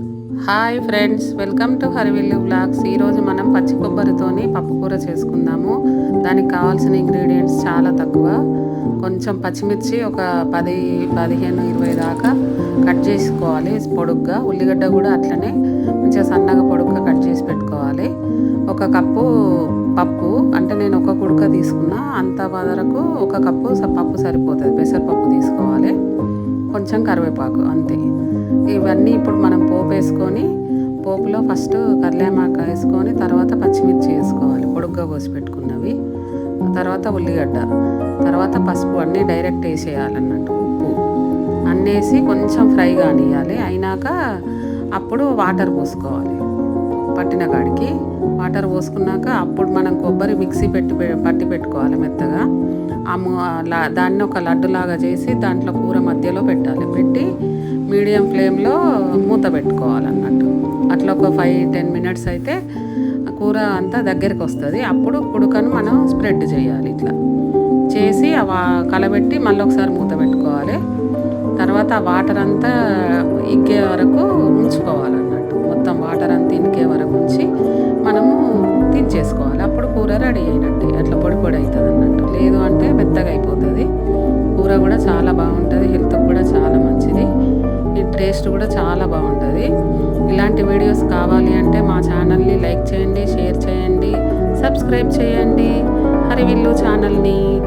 Hi friends welcome to Harivillu blogs ఈరోజు మనం పచ్చి కొబ్బరితోని పప్పుకూర చేసుకుందాము. దానికి కావాల్సిన ఇంగ్రీడియంట్స్ చాలా తక్కువ. కొంచెం పచ్చిమిర్చి ఒక పది పదిహేను ఇరవై దాకా కట్ చేసుకోవాలి. పొడుగ్గా ఉల్లిగడ్డ కూడా అట్లనే మంచిగా సన్నగా పొడుగ్గా కట్ చేసి పెట్టుకోవాలి. ఒక కప్పు పప్పు అంటే నేను ఒక కుడుక తీసుకున్నా అంత వరకు ఒక కప్పు స- పప్పు సరిపోతుంది. పెసరపప్పు తీసుకోవాలి. కొంచెం కరివేపాకు అంతే. ఇవన్నీ ఇప్పుడు మనం పోపు వేసుకొని పోపులో ఫస్ట్ కర్లేమాక వేసుకొని తర్వాత పచ్చిమిర్చి వేసుకోవాలి పొడుగ్గా కోసి పెట్టుకున్నవి. తర్వాత ఉల్లిగడ్డ తర్వాత పసుపు అన్నీ డైరెక్ట్ వేసేయాలన్నట్టు ఉప్పు. అన్నేసి వేసి కొంచెం ఫ్రై కానియాలి అయినాక అప్పుడు వాటర్ పోసుకోవాలి పట్టిన కాడికి. వాటర్ పోసుకున్నాక అప్పుడు మనం కొబ్బరి మిక్సీ పెట్టి పట్టి పెట్టుకోవాలి మెత్తగా. ఆ దాన్ని ఒక లడ్డులాగా చేసి దాంట్లో కూర మధ్యలో పెట్టాలి. పెట్టి మీడియం ఫ్లేమ్లో మూత పెట్టుకోవాలన్నట్టు. అట్లా ఒక ఫైవ్ టెన్ మినిట్స్ అయితే ఆ కూర అంతా దగ్గరికి వస్తుంది. అప్పుడు ఉడకను మనం స్ప్రెడ్ చేయాలి ఇట్లా. చేసి అవి కలబెట్టి మళ్ళీ ఒకసారి మూత పెట్టుకోవాలి. తర్వాత ఆ వాటర్ అంతా ఇగ్గే వరకు ఉంచుకోవాలన్నట్టు. మొత్తం వాటర్ అంతా ఇంకే వరకు ఉంచి మనము దించేసుకోవాలి అప్పుడు కూర రెడీ అయినట్టే. అట్లా పొడి పొడి అవుతుంది అన్నట్టు. లేదు అంటే మెత్తగా అయిపోతుంది. కూర కూడా చాలా బాగుంటుంది. హెల్త్కి కూడా చాలా మంచిది. ఈ టేస్ట్ కూడా చాలా బాగుంటుంది. ఇలాంటి వీడియోస్ కావాలి అంటే మా ఛానల్ని లైక్ చేయండి షేర్ చేయండి సబ్స్క్రైబ్ చేయండి. హరివిల్లు ఛానల్ని.